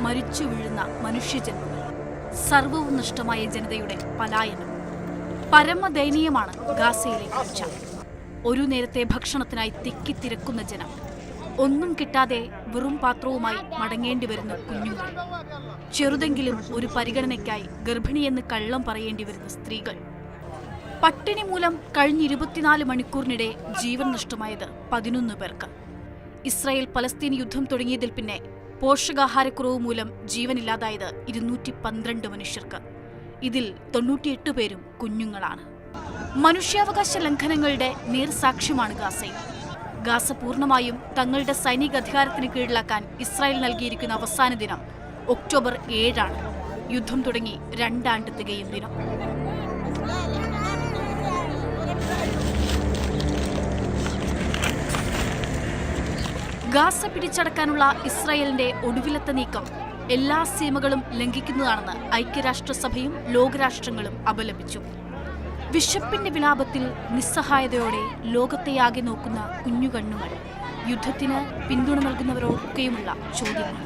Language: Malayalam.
മരിച്ചു വീഴുന്ന മനുഷ്യജന്മങ്ങൾ. സർവവും നഷ്ടമായ ജനതയുടെ പലായനം. പരമദയനീയമാണ് ഗാസയിലെ കാഴ്ച. ഒരു നേരത്തെ ഭക്ഷണത്തിനായി തിക്കിത്തിരക്കുന്ന ജനം. ഒന്നും കിട്ടാതെ വെറും പാത്രവുമായി മടങ്ങേണ്ടി വരുന്ന കുഞ്ഞുങ്ങൾ. ചെറുതെങ്കിലും ഒരു പരിഗണനയ്ക്കായി ഗർഭിണിയെന്ന് കള്ളം പറയേണ്ടി വരുന്ന സ്ത്രീകൾ. പട്ടിണി മൂലം കഴിഞ്ഞ ഇരുപത്തിനാല് മണിക്കൂറിനിടെ ജീവൻ നഷ്ടമായത് പതിനൊന്ന് പേർക്ക്. ഇസ്രായേൽ പലസ്തീൻ യുദ്ധം തുടങ്ങിയതിൽ പിന്നെ പോഷകാഹാരക്കുറവ് മൂലം ജീവനില്ലാതായത് ഇരുന്നൂറ്റി പന്ത്രണ്ട് മനുഷ്യർക്ക്. ഇതിൽ തൊണ്ണൂറ്റിയെട്ട് പേരും കുഞ്ഞുങ്ങളാണ്. മനുഷ്യാവകാശ ലംഘനങ്ങളുടെ നേർസാക്ഷ്യമാണ് ഗാസയിൽ. ഗാസ പൂർണമായും തങ്ങളുടെ സൈനിക അധികാരത്തിന് കീഴിലാക്കാൻ ഇസ്രായേൽ നൽകിയിരിക്കുന്ന അവസാന ദിനം ഒക്ടോബർ ഏഴാണ്. യുദ്ധം തുടങ്ങി രണ്ടാണ്ട് തികയും ദിനം. ഗാസ പിടിച്ചടക്കാനുള്ള ഇസ്രായേലിന്റെ ഒടുവിലത്തെ നീക്കം. എല്ലാ സീമകളും ലംഘിക്കുന്നതാണെന്ന് ഐക്യരാഷ്ട്രസഭയും ലോകരാഷ്ട്രങ്ങളും അപലപിച്ചു. വിശപ്പിന്റെ വിലാപത്തിൽ നിസ്സഹായതയോടെ ലോകത്തെയാകെ നോക്കുന്ന കുഞ്ഞുകണ്ണുകൾ. യുദ്ധത്തിന് പിന്തുണ നൽകുന്നവരോടൊക്കെയുമുള്ള ചോദ്യങ്ങൾ.